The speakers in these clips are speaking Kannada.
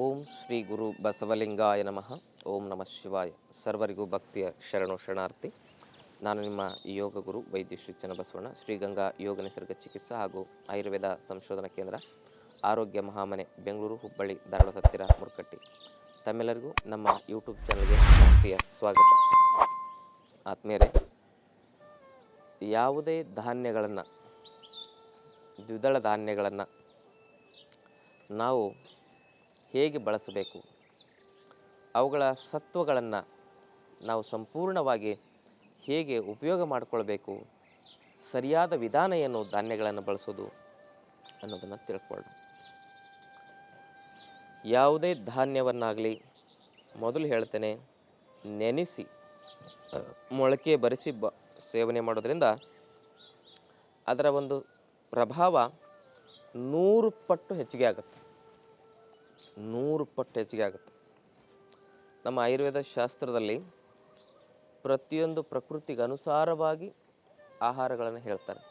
ಓಂ ಶ್ರೀ ಗುರು ಬಸವಲಿಂಗಾಯ ನಮಃ. ಓಂ ನಮಃ ಶಿವಾಯ. ಸರ್ವರಿಗೂ ಭಕ್ತಿಯ ಶರಣು ಶರಣಾರ್ಥಿ. ನಾನು ನಿಮ್ಮ ಯೋಗ ಗುರು ವೈದ್ಯ ಶ್ರೀ ಚನ್ನಬಸವಣ್ಣ ಶ್ರೀಗಂಗಾ ಯೋಗ ನಿಸರ್ಗ ಚಿಕಿತ್ಸಾ ಹಾಗೂ ಆಯುರ್ವೇದ ಸಂಶೋಧನಾ ಕೇಂದ್ರ, ಆರೋಗ್ಯ ಮಹಾಮನೆ, ಬೆಂಗಳೂರು ಹುಬ್ಬಳ್ಳಿ, ಧಾರವಾಡ ಹತ್ತಿರ ಮುರುಕಟ್ಟಿ. ತಮ್ಮೆಲ್ಲರಿಗೂ ನಮ್ಮ ಯೂಟ್ಯೂಬ್ ಚಾನಲ್ಗೆ ಭಕ್ತಿಯ ಸ್ವಾಗತ. ಆತ್ಮೀಯರೇ, ಯಾವುದೇ ಧಾನ್ಯಗಳನ್ನು, ದ್ವಿದಳ ಧಾನ್ಯಗಳನ್ನು ನಾವು ಹೇಗೆ ಬಳಸಬೇಕು? ಅವುಗಳ ಸತ್ವಗಳನ್ನು ನಾವು ಸಂಪೂರ್ಣವಾಗಿ ಹೇಗೆ ಉಪಯೋಗ ಮಾಡಿಕೊಳ್ಬೇಕು? ಸರಿಯಾದ ವಿಧಾನ ಏನು ಧಾನ್ಯಗಳನ್ನು ಬಳಸೋದು ಅನ್ನೋದನ್ನು ತಿಳ್ಕೊಳ್ಳೋಣ. ಯಾವುದೇ ಧಾನ್ಯವನ್ನಾಗಲಿ ಮೊದಲು ಹೇಳ್ತೇನೆ, ನೆನೆಸಿ ಮೊಳಕೆ ಬರೆಸಿ ಬ, ಸೇವನೆ ಮಾಡೋದ್ರಿಂದ ಅದರ ಒಂದು ಪ್ರಭಾವ ನೂರು ಪಟ್ಟು ಹೆಚ್ಚಿಗೆ ಆಗುತ್ತೆ. ನೂರು ಪಟ್ಟು ಹೆಚ್ಚಿಗೆ ಆಗುತ್ತೆ. ನಮ್ಮ ಆಯುರ್ವೇದ ಶಾಸ್ತ್ರದಲ್ಲಿ ಪ್ರತಿಯೊಂದು ಪ್ರಕೃತಿಗೆ ಅನುಸಾರವಾಗಿ ಆಹಾರಗಳನ್ನು ಹೇಳ್ತಾರೆ.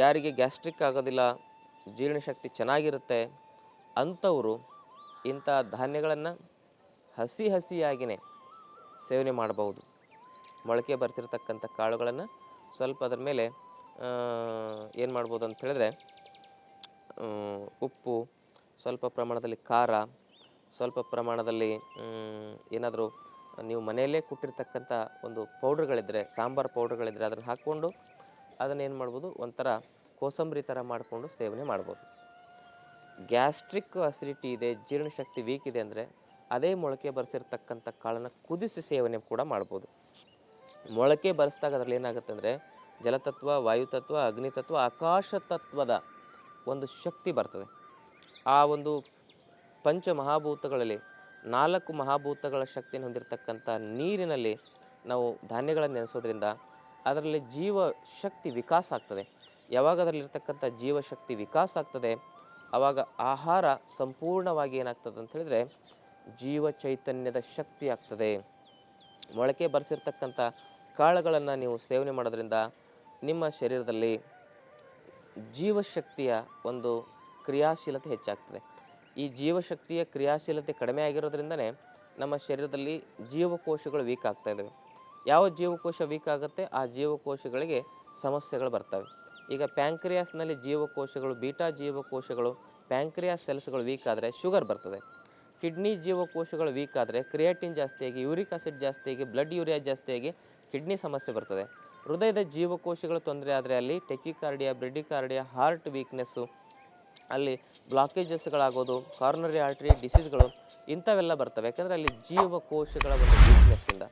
ಯಾರಿಗೆ ಗ್ಯಾಸ್ಟ್ರಿಕ್ ಆಗೋದಿಲ್ಲ, ಜೀರ್ಣಶಕ್ತಿ ಚೆನ್ನಾಗಿರುತ್ತೆ, ಅಂಥವರು ಇಂಥ ಧಾನ್ಯಗಳನ್ನು ಹಸಿ ಹಸಿಯಾಗಿಯೇ ಸೇವನೆ ಮಾಡಬಹುದು. ಮೊಳಕೆ ಬರ್ತಿರ್ತಕ್ಕಂಥ ಕಾಳುಗಳನ್ನು ಸ್ವಲ್ಪ ಅದರ ಮೇಲೆ ಏನು ಮಾಡ್ಬೋದು ಅಂತ ಹೇಳಿದ್ರೆ ಉಪ್ಪು ಸ್ವಲ್ಪ ಪ್ರಮಾಣದಲ್ಲಿ ಖಾರ, ಸ್ವಲ್ಪ ಪ್ರಮಾಣದಲ್ಲಿ ಏನಾದರೂ ನೀವು ಮನೆಯಲ್ಲೇ ಕುಟ್ಟಿರ್ತಕ್ಕಂಥ ಒಂದು ಪೌಡ್ರ್ಗಳಿದ್ದರೆ ಸಾಂಬಾರು ಪೌಡ್ರ್ಗಳಿದ್ದರೆ ಅದನ್ನು ಹಾಕ್ಕೊಂಡು ಅದನ್ನು ಏನು ಮಾಡ್ಬೋದು? ಒಂಥರ ಕೋಸಂಬರಿ ಥರ ಮಾಡಿಕೊಂಡು ಸೇವನೆ ಮಾಡ್ಬೋದು. ಗ್ಯಾಸ್ಟ್ರಿಕ್ ಅಸಿಡಿಟಿ ಇದೆ ಜೀರ್ಣಶಕ್ತಿ ವೀಕ್ ಇದೆ ಅಂದರೆ ಅದೇ ಮೊಳಕೆ ಬರೆಸಿರ್ತಕ್ಕಂಥ ಕಾಳನ್ನು ಕುದಿಸಿ ಸೇವನೆ ಕೂಡ ಮಾಡ್ಬೋದು. ಮೊಳಕೆ ಬರೆಸಿದಾಗ ಅದರಲ್ಲಿ ಏನಾಗುತ್ತೆ ಅಂದರೆ ಜಲತತ್ವ, ವಾಯುತತ್ವ, ಅಗ್ನಿತತ್ವ ಆಕಾಶ ತತ್ವದ ಒಂದು ಶಕ್ತಿ ಬರ್ತದೆ. ಆ ಒಂದು ಪಂಚ ಮಹಾಭೂತಗಳಲ್ಲಿ ನಾಲ್ಕು ಮಹಾಭೂತಗಳ ಶಕ್ತಿಯನ್ನು ಹೊಂದಿರತಕ್ಕಂಥ ನೀರಿನಲ್ಲಿ ನಾವು ಧಾನ್ಯಗಳನ್ನು ನೆನೆಸೋದ್ರಿಂದ ಅದರಲ್ಲಿ ಜೀವ ಶಕ್ತಿ ವಿಕಾಸ ಆಗ್ತದೆ. ಯಾವಾಗ ಅದರಲ್ಲಿರ್ತಕ್ಕಂಥ ಜೀವಶಕ್ತಿ ವಿಕಾಸ ಆಗ್ತದೆ ಆವಾಗ ಆಹಾರ ಸಂಪೂರ್ಣವಾಗಿ ಏನಾಗ್ತದೆ ಅಂತ ಹೇಳಿದರೆ ಜೀವ ಚೈತನ್ಯದ ಶಕ್ತಿ ಆಗ್ತದೆ. ಮೊಳಕೆ ಬರೆಸಿರ್ತಕ್ಕಂಥ ಕಾಳುಗಳನ್ನು ನೀವು ಸೇವನೆ ಮಾಡೋದ್ರಿಂದ ನಿಮ್ಮ ಶರೀರದಲ್ಲಿ ಜೀವಶಕ್ತಿಯ ಒಂದು ಕ್ರಿಯಾಶೀಲತೆ ಹೆಚ್ಚಾಗ್ತದೆ. ಈ ಜೀವಶಕ್ತಿಯ ಕ್ರಿಯಾಶೀಲತೆ ಕಡಿಮೆ ಆಗಿರೋದ್ರಿಂದನೇ ನಮ್ಮ ಶರೀರದಲ್ಲಿ ಜೀವಕೋಶಗಳು ವೀಕ್ ಆಗ್ತಾ ಇದ್ದಾವೆ. ಯಾವ ಜೀವಕೋಶ ವೀಕ್ ಆಗುತ್ತೆ? ಆ ಜೀವಕೋಶಗಳಿಗೆ ಸಮಸ್ಯೆಗಳು ಬರ್ತವೆ. ಈಗ ಪ್ಯಾಂಕ್ರಿಯಾಸ್ನಲ್ಲಿ ಜೀವಕೋಶಗಳು ಬೀಟಾ ಜೀವಕೋಶಗಳು ಪ್ಯಾಂಕ್ರಿಯಾಸ್ ಸೆಲ್ಸ್ಗಳು ವೀಕ್ ಆದರೆ ಶುಗರ್ ಬರ್ತದೆ. ಕಿಡ್ನಿ ಜೀವಕೋಶಗಳು ವೀಕ್ ಆದರೆ ಕ್ರಿಯಾಟಿನ್ ಜಾಸ್ತಿಯಾಗಿ ಯೂರಿಕ್ ಆಸಿಡ್ ಜಾಸ್ತಿಯಾಗಿ ಬ್ಲಡ್ ಯೂರಿಯಾ ಜಾಸ್ತಿಯಾಗಿ ಕಿಡ್ನಿ ಸಮಸ್ಯೆ ಬರ್ತದೆ. ಹೃದಯದ ಜೀವಕೋಶಗಳು ತೊಂದರೆ ಆದರೆ ಅಲ್ಲಿ ಟೆಕಿಕಾರ್ಡಿಯಾ ಬ್ರೆಡಿಕಾರ್ಡಿಯಾ ಹಾರ್ಟ್ ವೀಕ್ನೆಸ್ಸು ಅಲ್ಲಿ ಬ್ಲಾಕೇಜಸ್ಗಳಾಗೋದು ಕಾರ್ನರಿ ಆರ್ಟರಿ ಡಿಸೀಸ್ಗಳು ಇಂಥವೆಲ್ಲ ಬರ್ತವೆ. ಯಾಕಂದರೆ ಅಲ್ಲಿ ಜೀವಕೋಶಗಳ ಒಂದು ವೀಕ್ನೆಸ್ಸಿಂದ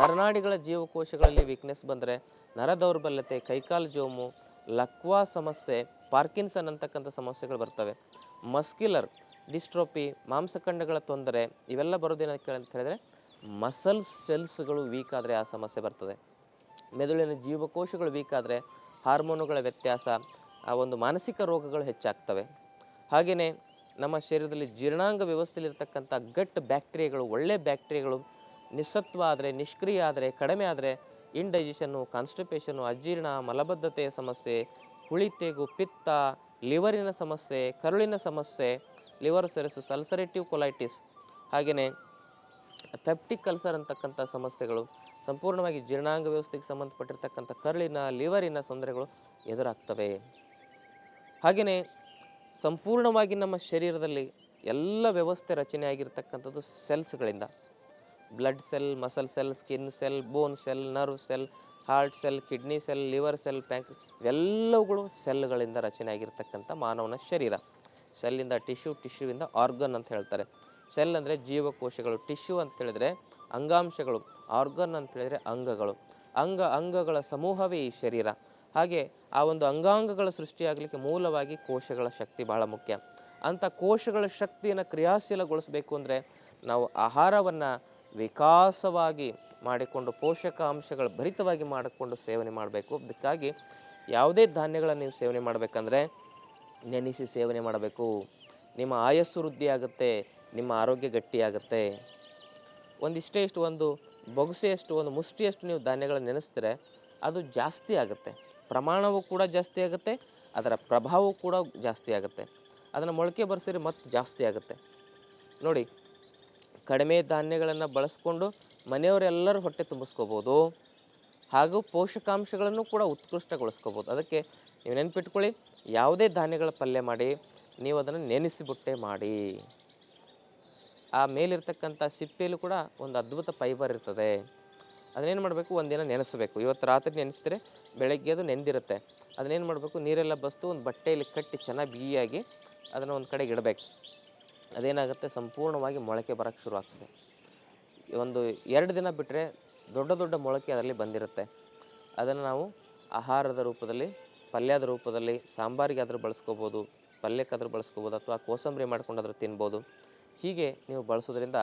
ನರನಾಡಿಗಳ ಜೀವಕೋಶಗಳಲ್ಲಿ ವೀಕ್ನೆಸ್ ಬಂದರೆ ನರ ದೌರ್ಬಲ್ಯತೆ, ಕೈಕಾಲು ಜೋಮು, ಲಕ್ವಾ ಸಮಸ್ಯೆ, ಪಾರ್ಕಿನ್ಸನ್ ಅಂತಕ್ಕಂಥ ಸಮಸ್ಯೆಗಳು ಬರ್ತವೆ. ಮಸ್ಕ್ಯುಲರ್ ಡಿಸ್ಟ್ರೋಪಿ ಮಾಂಸಖಂಡಗಳ ತೊಂದರೆ, ಇವೆಲ್ಲ ಬರೋದೇನಕ್ಕೆ ಅಂತ ಹೇಳಿದ್ರೆ ಮಸಲ್ ಸೆಲ್ಸ್ಗಳು ವೀಕ್ ಆದರೆ ಆ ಸಮಸ್ಯೆ ಬರ್ತದೆ. ಮೆದುಳಿನ ಜೀವಕೋಶಗಳು ವೀಕ್ ಆದರೆ ಹಾರ್ಮೋನುಗಳ ವ್ಯತ್ಯಾಸ ಆ ಒಂದು ಮಾನಸಿಕ ರೋಗಗಳು ಹೆಚ್ಚಾಗ್ತವೆ. ಹಾಗೆಯೇ ನಮ್ಮ ಶರೀರದಲ್ಲಿ ಜೀರ್ಣಾಂಗ ವ್ಯವಸ್ಥೆಯಲ್ಲಿರ್ತಕ್ಕಂಥ ಗಟ್ ಬ್ಯಾಕ್ಟೀರಿಯಾಗಳು, ಒಳ್ಳೆ ಬ್ಯಾಕ್ಟೀರಿಯಾಗಳು ನಿಸ್ಸತ್ವ ಆದರೆ, ನಿಷ್ಕ್ರಿಯ ಆದರೆ, ಕಡಿಮೆ ಆದರೆ, ಇಂಡೈಜೆಷನ್ನು, ಕಾನ್ಸ್ಟಿಪೇಷನ್ನು, ಅಜೀರ್ಣ, ಮಲಬದ್ಧತೆಯ ಸಮಸ್ಯೆ ಹುಳಿತೆಗು ಪಿತ್ತ, ಲಿವರಿನ ಸಮಸ್ಯೆ, ಕರುಳಿನ ಸಮಸ್ಯೆ, ಲಿವರ್ ಸೆರೆಸು, ಸಲ್ಸರೇಟಿವ್ ಕೊಲೈಟಿಸ್, ಹಾಗೆಯೇ ಪೆಪ್ಟಿಕ್ ಅಲ್ಸರ್ ಅಂತಕ್ಕಂಥ ಸಮಸ್ಯೆಗಳು, ಸಂಪೂರ್ಣವಾಗಿ ಜೀರ್ಣಾಂಗ ವ್ಯವಸ್ಥೆಗೆ ಸಂಬಂಧಪಟ್ಟಿರ್ತಕ್ಕಂಥ ಕರುಳಿನ, ಲಿವರಿನ ತೊಂದರೆಗಳು ಎದುರಾಗ್ತವೆ. ಹಾಗೆಯೇ ಸಂಪೂರ್ಣವಾಗಿ ನಮ್ಮ ಶರೀರದಲ್ಲಿ ಎಲ್ಲ ವ್ಯವಸ್ಥೆ ರಚನೆ ಆಗಿರ್ತಕ್ಕಂಥದ್ದು ಸೆಲ್ಸ್ಗಳಿಂದ. Blood cell, muscle cell, skin cell, bone cell, nerve cell, heart cell, kidney cell, liver cell, ಪ್ಯಾಂಕ್ ಇವೆಲ್ಲವುಗಳು ಸೆಲ್ಗಳಿಂದ ರಚನೆ ಆಗಿರ್ತಕ್ಕಂಥ ಮಾನವನ ಶರೀರ. ಸೆಲ್ಲಿಂದ ಟಿಶ್ಯೂ, ಟಿಶ್ಯೂವಿಂದ ಆರ್ಗನ್ ಅಂತ ಹೇಳ್ತಾರೆ. ಸೆಲ್ ಅಂದರೆ ಜೀವಕೋಶಗಳು. ಟಿಶ್ಯೂ ಅಂತ ಹೇಳಿದ್ರೆ ಅಂಗಾಂಶಗಳು. ಆರ್ಗನ್ ಅಂತ ಹೇಳಿದ್ರೆ ಅಂಗಗಳು. ಅಂಗ, ಅಂಗಗಳ ಸಮೂಹವೇ ಈ ಶರೀರ. ಹಾಗೆ ಆ ಒಂದು ಅಂಗಾಂಗಗಳ ಸೃಷ್ಟಿಯಾಗಲಿಕ್ಕೆ ಮೂಲವಾಗಿ ಕೋಶಗಳ ಶಕ್ತಿ ಬಹಳ ಮುಖ್ಯ. ಅಂಥ ಕೋಶಗಳ ಶಕ್ತಿಯನ್ನು ಕ್ರಿಯಾಶೀಲಗೊಳಿಸಬೇಕು ಅಂದರೆ ನಾವು ಆಹಾರವನ್ನು ವಿಕಾಸವಾಗಿ ಮಾಡಿಕೊಂಡು ಪೋಷಕಾಂಶಗಳ ಭರಿತವಾಗಿ ಮಾಡಿಕೊಂಡು ಸೇವನೆ ಮಾಡಬೇಕು. ಅದಕ್ಕಾಗಿ ಯಾವುದೇ ಧಾನ್ಯಗಳನ್ನು ನೀವು ಸೇವನೆ ಮಾಡಬೇಕಂದ್ರೆ ನೆನೆಸಿ ಸೇವನೆ ಮಾಡಬೇಕು. ನಿಮ್ಮ ಆಯಸ್ಸು ವೃದ್ಧಿಯಾಗುತ್ತೆ, ನಿಮ್ಮ ಆರೋಗ್ಯ ಗಟ್ಟಿಯಾಗುತ್ತೆ. ಒಂದಿಷ್ಟೇ ಇಷ್ಟು ಒಂದು ಬೊಗಸೆಯಷ್ಟು, ಒಂದು ಮುಷ್ಟಿಯಷ್ಟು ನೀವು ಧಾನ್ಯಗಳನ್ನು ನೆನೆಸಿದ್ರೆ ಅದು ಜಾಸ್ತಿ ಆಗುತ್ತೆ. ಪ್ರಮಾಣವೂ ಕೂಡ ಜಾಸ್ತಿ ಆಗುತ್ತೆ, ಅದರ ಪ್ರಭಾವವೂ ಕೂಡ ಜಾಸ್ತಿ ಆಗುತ್ತೆ. ಅದನ್ನು ಮೊಳಕೆ ಬರೆಸಿದ್ರೆ ಮತ್ತು ಜಾಸ್ತಿ ಆಗುತ್ತೆ. ನೋಡಿ, ಕಡಿಮೆ ಧಾನ್ಯಗಳನ್ನು ಬಳಸ್ಕೊಂಡು ಮನೆಯವರೆಲ್ಲರೂ ಹೊಟ್ಟೆ ತುಂಬಿಸ್ಕೋಬೋದು, ಹಾಗೂ ಪೋಷಕಾಂಶಗಳನ್ನು ಕೂಡ ಉತ್ಕೃಷ್ಟಗೊಳಿಸ್ಕೋಬೋದು. ಅದಕ್ಕೆ ನೀವು ನೆನ್ಪಿಟ್ಕೊಳ್ಳಿ, ಯಾವುದೇ ಧಾನ್ಯಗಳ ಪಲ್ಯ ಮಾಡಿ, ನೀವು ಅದನ್ನು ನೆನೆಸಿಬಿಟ್ಟೆ ಮಾಡಿ. ಆ ಮೇಲಿರ್ತಕ್ಕಂಥ ಸಿಪ್ಪೆಯಲ್ಲೂ ಕೂಡ ಒಂದು ಅದ್ಭುತ ಫೈಬರ್ ಇರ್ತದೆ. ಅದನ್ನೇನು ಮಾಡಬೇಕು? ಒಂದಿನ ನೆನೆಸಬೇಕು. ಇವತ್ತು ರಾತ್ರಿ ನೆನೆಸಿದ್ರೆ ಬೆಳಗ್ಗೆ ಅದು ನೆಂದಿರುತ್ತೆ. ಅದನ್ನೇನು ಮಾಡಬೇಕು? ನೀರೆಲ್ಲ ಬಸ್ತು ಒಂದು ಬಟ್ಟೆಯಲ್ಲಿ ಕಟ್ಟಿ ಚೆನ್ನಾಗಿ ಬಿಗಿಯಾಗಿ ಅದನ್ನು ಒಂದು ಕಡೆಗೆ ಇಡಬೇಕು. ಅದೇನಾಗುತ್ತೆ? ಸಂಪೂರ್ಣವಾಗಿ ಮೊಳಕೆ ಬರೋಕ್ಕೆ ಶುರು ಆಗ್ತದೆ. ಒಂದು ಎರಡು ದಿನ ಬಿಟ್ಟರೆ ದೊಡ್ಡ ದೊಡ್ಡ ಮೊಳಕೆ ಅದರಲ್ಲಿ ಬಂದಿರುತ್ತೆ. ಅದನ್ನು ನಾವು ಆಹಾರದ ರೂಪದಲ್ಲಿ, ಪಲ್ಯದ ರೂಪದಲ್ಲಿ, ಸಾಂಬಾರಿಗೆ ಆದರೂ ಬಳಸ್ಕೋಬೋದು, ಪಲ್ಯಕ್ಕಾದ್ರೂ ಬಳಸ್ಕೋಬೋದು, ಅಥವಾ ಕೋಸಂಬರಿ ಮಾಡ್ಕೊಂಡಾದರೂ ತಿನ್ಬೋದು. ಹೀಗೆ ನೀವು ಬಳಸೋದ್ರಿಂದ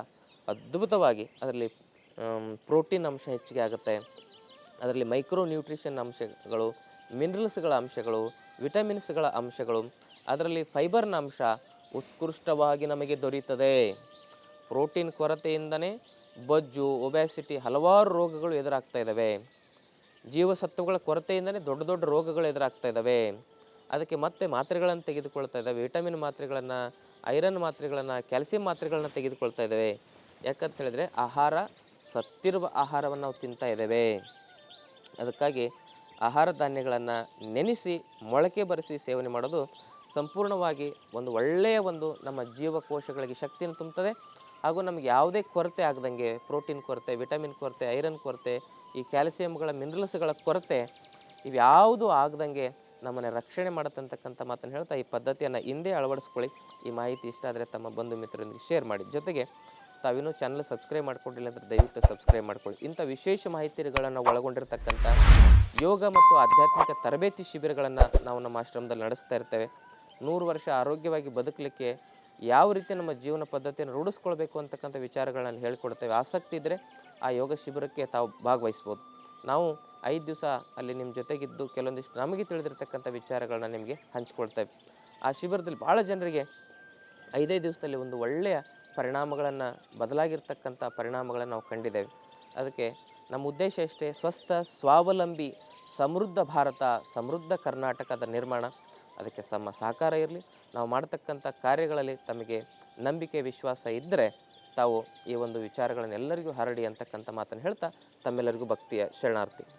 ಅದ್ಭುತವಾಗಿ ಅದರಲ್ಲಿ ಪ್ರೋಟೀನ್ ಅಂಶ ಹೆಚ್ಚಿಗೆ ಆಗುತ್ತೆ. ಅದರಲ್ಲಿ ಮೈಕ್ರೋ ನ್ಯೂಟ್ರಿಷನ್ ಅಂಶಗಳು, ಮಿನರಲ್ಸ್ಗಳ ಅಂಶಗಳು, ವಿಟಮಿನ್ಸ್ಗಳ ಅಂಶಗಳು, ಅದರಲ್ಲಿ ಫೈಬರ್ನ ಅಂಶ ಉತ್ಕೃಷ್ಟವಾಗಿ ನಮಗೆ ದೊರೆಯುತ್ತದೆ ಪ್ರೋಟೀನ್ ಕೊರತೆಯಿಂದನೇ ಬೊಜ್ಜು, ಒಬ್ಯಾಸಿಟಿ ಹಲವಾರು ರೋಗಗಳು ಎದುರಾಗ್ತಾ ಇದ್ದಾವೆ ಜೀವಸತ್ವಗಳ ಕೊರತೆಯಿಂದನೇ ದೊಡ್ಡ ದೊಡ್ಡ ರೋಗಗಳು ಎದುರಾಗ್ತಾ ಇದ್ದಾವೆ ಅದಕ್ಕೆ ಮತ್ತೆ ಮಾತ್ರೆಗಳನ್ನು ತೆಗೆದುಕೊಳ್ತಾ ಇದ್ದಾವೆ ವಿಟಮಿನ್ ಮಾತ್ರೆಗಳನ್ನು, ಐರನ್ ಮಾತ್ರೆಗಳನ್ನು, ಕ್ಯಾಲ್ಸಿಯಂ ಮಾತ್ರೆಗಳನ್ನು ತೆಗೆದುಕೊಳ್ತಾ ಇದ್ದಾವೆ ಯಾಕಂತ ಹೇಳಿದ್ರೆ ಆಹಾರ ಸತ್ತಿರುವ ಆಹಾರವನ್ನು ನಾವು ತಿಂತಾ ಇದ್ದೇವೆ. ಅದಕ್ಕಾಗಿ ಆಹಾರ ಧಾನ್ಯಗಳನ್ನು ನೆನೆಸಿ, ಮೊಳಕೆ ಬರೆಸಿ ಸೇವನೆ ಮಾಡೋದು ಸಂಪೂರ್ಣವಾಗಿ ಒಂದು ಒಳ್ಳೆಯ ಒಂದು ನಮ್ಮ ಜೀವಕೋಶಗಳಿಗೆ ಶಕ್ತಿಯನ್ನು ತುಂಬುತ್ತದೆ. ಹಾಗೂ ನಮಗೆ ಯಾವುದೇ ಕೊರತೆ ಆಗದಂಗೆ ಪ್ರೋಟೀನ್ ಕೊರತೆ, ವಿಟಮಿನ್ ಕೊರತೆ, ಐರನ್ ಕೊರತೆ, ಈ ಕ್ಯಾಲ್ಸಿಯಂಗಳ, ಮಿನರಲ್ಸ್ಗಳ ಕೊರತೆ ಇವ್ಯಾವುದು ಆಗದಂಗೆ ನಮ್ಮನ್ನು ರಕ್ಷಣೆ ಮಾಡತಕ್ಕಂಥ ಮಾತನ್ನು ಹೇಳ್ತಾ ಈ ಪದ್ಧತಿಯನ್ನು ಹಿಂದೆ ಅಳವಡಿಸ್ಕೊಳ್ಳಿ. ಈ ಮಾಹಿತಿ ಇಷ್ಟ ಆದರೆ ತಮ್ಮ ಬಂಧು ಮಿತ್ರರೊಂದಿಗೆ ಶೇರ್ ಮಾಡಿ. ಜೊತೆಗೆ ತಾವಿನ್ನೂ ಚಾನಲ್ ಸಬ್ಸ್ಕ್ರೈಬ್ ಮಾಡ್ಕೊಂಡಿಲ್ಲ ಅಂದರೆ ದಯವಿಟ್ಟು ಸಬ್ಸ್ಕ್ರೈಬ್ ಮಾಡ್ಕೊಳ್ಳಿ. ಇಂಥ ವಿಶೇಷ ಮಾಹಿತಿಗಳನ್ನು ಒಳಗೊಂಡಿರ್ತಕ್ಕಂಥ ಯೋಗ ಮತ್ತು ಆಧ್ಯಾತ್ಮಿಕ ತರಬೇತಿ ಶಿಬಿರಗಳನ್ನು ನಾವು ನಮ್ಮ ಆಶ್ರಮದಲ್ಲಿ ನಡೆಸ್ತಾ ಇರ್ತೇವೆ. ನೂರು ವರ್ಷ ಆರೋಗ್ಯವಾಗಿ ಬದುಕಲಿಕ್ಕೆ ಯಾವ ರೀತಿ ನಮ್ಮ ಜೀವನ ಪದ್ಧತಿಯನ್ನು ರೂಢಿಸ್ಕೊಳ್ಬೇಕು ಅಂತಕ್ಕಂಥ ವಿಚಾರಗಳನ್ನು ಹೇಳ್ಕೊಡ್ತೇವೆ. ಆಸಕ್ತಿ ಇದ್ದರೆ ಆ ಯೋಗ ಶಿಬಿರಕ್ಕೆ ತಾವು ಭಾಗವಹಿಸ್ಬೋದು. ನಾವು ಐದು ದಿವಸ ಅಲ್ಲಿ ನಿಮ್ಮ ಜೊತೆಗಿದ್ದು ಕೆಲವೊಂದಿಷ್ಟು ನಮಗೆ ತಿಳಿದಿರ್ತಕ್ಕಂಥ ವಿಚಾರಗಳನ್ನ ನಿಮಗೆ ಹಂಚ್ಕೊಳ್ತೇವೆ. ಆ ಶಿಬಿರದಲ್ಲಿ ಭಾಳ ಜನರಿಗೆ ಐದೈದು ದಿವಸದಲ್ಲಿ ಒಂದು ಒಳ್ಳೆಯ ಪರಿಣಾಮಗಳನ್ನು ಬದಲಾಗಿರ್ತಕ್ಕಂಥ ಪರಿಣಾಮಗಳನ್ನು ನಾವು ಕಂಡಿದ್ದೇವೆ. ಅದಕ್ಕೆ ನಮ್ಮ ಉದ್ದೇಶ ಎಷ್ಟೇ, ಸ್ವಸ್ಥ, ಸ್ವಾವಲಂಬಿ, ಸಮೃದ್ಧ ಭಾರತ, ಸಮೃದ್ಧ ಕರ್ನಾಟಕದ ನಿರ್ಮಾಣ, ಅದಕ್ಕೆ ತಮ್ಮ ಸಹಕಾರ ಇರಲಿ. ನಾವು ಮಾಡತಕ್ಕಂಥ ಕಾರ್ಯಗಳಲ್ಲಿ ತಮಗೆ ನಂಬಿಕೆ, ವಿಶ್ವಾಸ ಇದ್ದರೆ ತಾವು ಈ ಒಂದು ವಿಚಾರಗಳನ್ನು ಎಲ್ಲರಿಗೂ ಹರಡಿ ಅಂತಕ್ಕಂಥ ಮಾತನ್ನು ಹೇಳ್ತಾ, ತಮ್ಮೆಲ್ಲರಿಗೂ ಭಕ್ತಿಯ ಶರಣಾರ್ಥಿ.